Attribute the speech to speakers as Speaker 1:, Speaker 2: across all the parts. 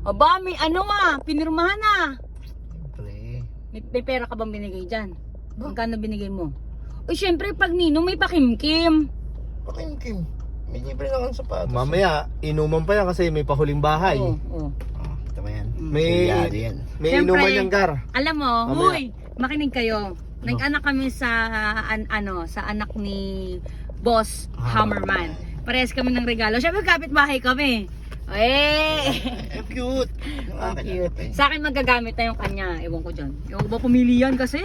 Speaker 1: Aba, may ano ah, pinirmahan na.
Speaker 2: Pre.
Speaker 1: May, may pera ka bang binigay dyan? Magkano binigay mo? O syempre, pag ninong may pakimkim.
Speaker 2: Pakin Kim. May libre lang ang sapatos.
Speaker 3: Mamaya, inuman pa yan kasi may pahuling bahay.
Speaker 1: Oo, oo.
Speaker 2: Oh, ito ba yan?
Speaker 3: May,
Speaker 2: Silyado yan.
Speaker 3: may
Speaker 1: Siyempre.
Speaker 3: inuman yung gar.
Speaker 1: Alam mo,
Speaker 3: Mamaya.
Speaker 1: huy, makinig kayo. Nag-anak kami sa an, ano, sa anak ni Boss Hammerman. Parehas kami ng regalo. Syempre kapitbahay kami. Eh!
Speaker 2: Eh, cute. Ang
Speaker 1: Cute. Sa akin magagamit na yung kanya. Ewan ko dyan. Ewan ko ba pumili yan kasi?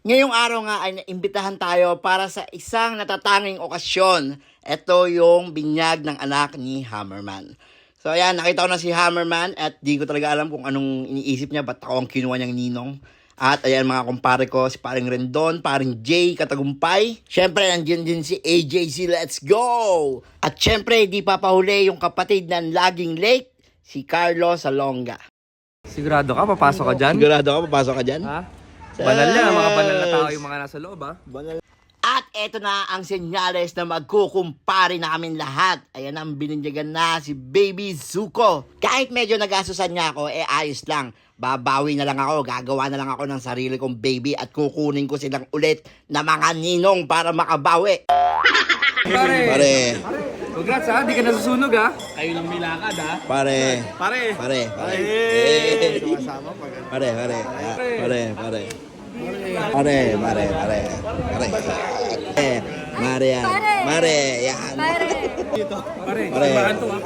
Speaker 2: Ngayong araw nga ay naimbitahan tayo para sa isang natatanging okasyon. Ito yung binyag ng anak ni Hammerman. So ayan, nakita ko na si Hammerman at di ko talaga alam kung anong iniisip niya, ba't ako ang kinuha niyang ninong. At ayan mga kumpare ko, si paring Rendon, paring Jay Katagumpay. Siyempre, nandiyan din si AJC Let's Go! At siyempre, di papahuli yung kapatid ng laging late, si Carlo Salonga.
Speaker 3: Sigurado ka, papasok ka dyan?
Speaker 2: Sigurado ka, papasok ka dyan?
Speaker 3: Ha? Banal yan, mga banal na tao yung mga nasa loob ha?
Speaker 2: At eto na ang senyales na magkukumpare namin lahat. Ayan ang bininyagan na si Baby Zuko. Kahit medyo nagasusan niya ako, eh ayos lang. Babawi na lang ako, gagawa na lang ako ng sarili kong baby at kukunin ko silang ulit na mga ninong para makabawi.
Speaker 3: Pare!
Speaker 2: Pare,
Speaker 3: Congrats ha, di ka nasusunog ha?
Speaker 2: pare,
Speaker 3: Pare!
Speaker 2: pare, pare. Eh. Pare, pare, ah, pare, pare. Pare, pare, pare. Pare. Eh, Mare yan. Mare, yan.
Speaker 4: Pare,
Speaker 2: Pare.
Speaker 5: Tabahan to ah.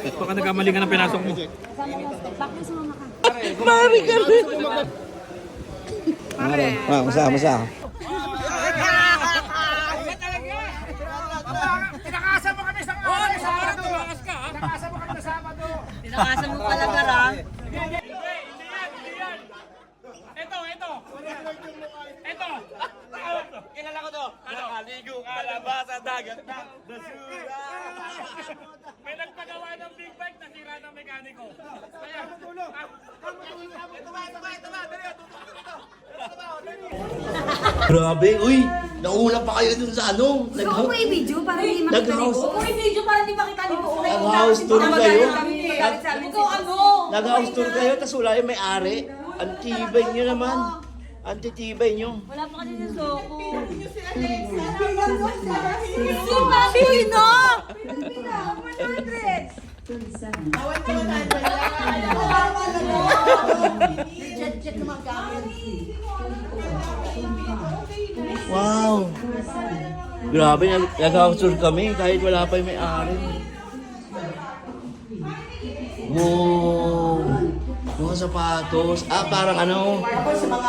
Speaker 5: Baka nagkamali ka ng pinasok mo.
Speaker 4: bakit sumama ka?
Speaker 2: Mare ka rin. Mare. Ah, masa, masa.
Speaker 5: Tinakasan mo kami sa araw sa araw. Tumakas ka ha. Tinakasan mo kami sa Sabado.
Speaker 1: Tinakasan mo pala gara.
Speaker 5: Ito, ito. Ito. Kilala ko to. Ano? Nakaligo ka lang ba sa dagat ng basura? May nagpagawa ng big bike na sira ng mekaniko. Kaya, ito ba, ito ba, ito ba, dali, tutok dito.
Speaker 2: Grabe, uy. Nauna pa kayo dun sa ano.
Speaker 4: So, kung may video para hindi makita ni
Speaker 2: Nag-house.
Speaker 4: Bo.
Speaker 1: Kung may video para di makita ni Bo.
Speaker 2: Nag-house tour kayo.
Speaker 1: Ikaw ano?
Speaker 2: Nag-house tour kayo, tapos wala yung may-ari. Ang tibay nyo naman. Ang titibay nyo.
Speaker 1: Wala pa kasi yung soko.
Speaker 4: Sino?
Speaker 2: Wow. Grabe, nag- nag-house tour kami kahit wala pa yung may-ari. Wow. Mga sapatos. Ah, parang ano,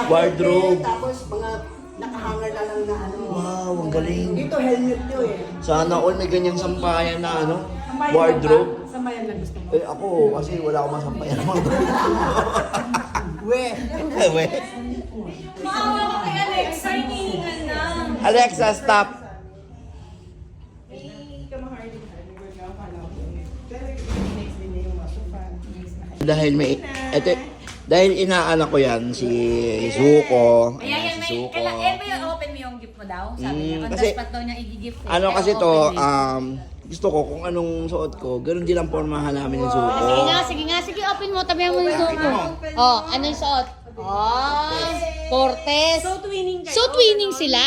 Speaker 2: wardrobe.
Speaker 6: Tapos mga nakahanger na lang na ano.
Speaker 2: Wow, ang galing.
Speaker 6: Ito helmet nyo eh.
Speaker 2: Sana all may ganyang sampayan na ano, wardrobe.
Speaker 6: Samayan lang gusto mo.
Speaker 2: Eh ako, kasi wala akong masampayan ng mga
Speaker 6: We.
Speaker 2: We.
Speaker 1: Maawa ka kay Alexa, hinihingal na.
Speaker 2: Alexa, stop. Dahil may, eto, dahil inaanak ko yan, si Zuko.
Speaker 1: Ayan, yan,
Speaker 2: Ayan, si Zuko.
Speaker 1: eh, may open mo yung gift mo daw? Sabi niya,
Speaker 2: Mm,
Speaker 1: on
Speaker 2: kasi-
Speaker 1: the spot daw niya i-gift eh.
Speaker 2: Ano kasi to, um, gusto ko kung anong suot ko, ganun din ang pormahan namin ni Zuko.
Speaker 1: Sige nga, sige nga, sige, open mo, tabihan mo yung suot mo. Oh, ano yung suot? Oh, Cortez. So twinning kayo? So twinning sila.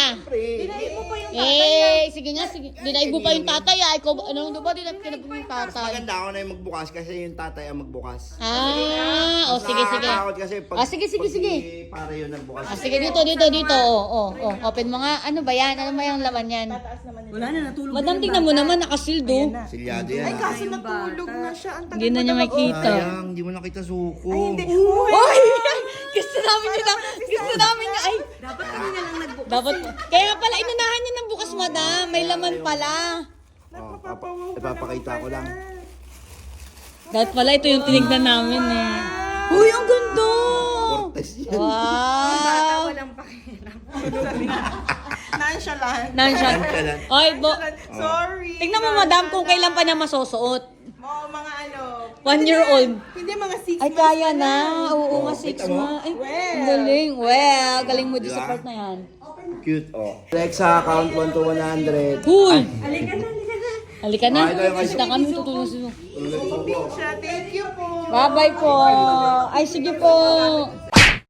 Speaker 1: Eh, sige nga, sige. Dinaig mo pa yung tatay ah. Ikaw, ano, di ba dinaig mo yung tatay?
Speaker 2: Maganda ako na yung magbukas kasi yung tatay ang magbukas.
Speaker 1: Ah, oh, sige, sige.
Speaker 2: Nakakatakot kasi pag,
Speaker 1: Ah, sige, sige,
Speaker 2: pag
Speaker 1: sige.
Speaker 2: si pare yun nagbukas.
Speaker 1: Ah, sige, dito, dito, dito. Oh, oh, oh. Open mo nga. Ano ba yan? Ano ba yung laman yan?
Speaker 6: Wala na, natulog
Speaker 1: Madam, tingnan mo naman, nakasildo.
Speaker 2: Silyado yan.
Speaker 6: Ay, kaso natulog na siya. Ang tagal
Speaker 1: Hindi na niya makita.
Speaker 2: Sayang, hindi mo nakita Zuko.
Speaker 6: Hindi.
Speaker 1: Uy! gusto namin yun lang. Gusto namin yun. Ay,
Speaker 6: Dapat kami na lang nagbukas.
Speaker 1: dapat. Kaya pala, inunahan niya bukas, madam. May laman pala.
Speaker 2: Oh, pap- ipapakita ko lang.
Speaker 1: Dapat pala, ito yung tinignan namin eh. Uy, ang ganda!
Speaker 2: Cortez yan.
Speaker 1: Wow!
Speaker 6: Walang pakialam. Nonchalant.
Speaker 1: Nonchalant.
Speaker 2: Nonchalant.
Speaker 1: Oy, bo.
Speaker 6: Sorry.
Speaker 1: Tingnan mo, madam, kung kailan pa niya masusuot.
Speaker 6: Mga, mga ano.
Speaker 1: One year old.
Speaker 6: Hindi, mga six
Speaker 1: Ay,
Speaker 6: months
Speaker 1: kaya na. Oo nga,
Speaker 2: Oh,
Speaker 1: six
Speaker 2: mo?
Speaker 1: months. Ay,
Speaker 6: Well.
Speaker 1: ang galing. Well, galing mo din sa part na yan.
Speaker 2: Cute, oh. Alexa, count 1 to 100.
Speaker 1: Huy!
Speaker 6: Halika na, halika na.
Speaker 1: Halika na. Basta kami tutulong.
Speaker 6: Siya, thank you po.
Speaker 1: Bye-bye po. Ay, sige po.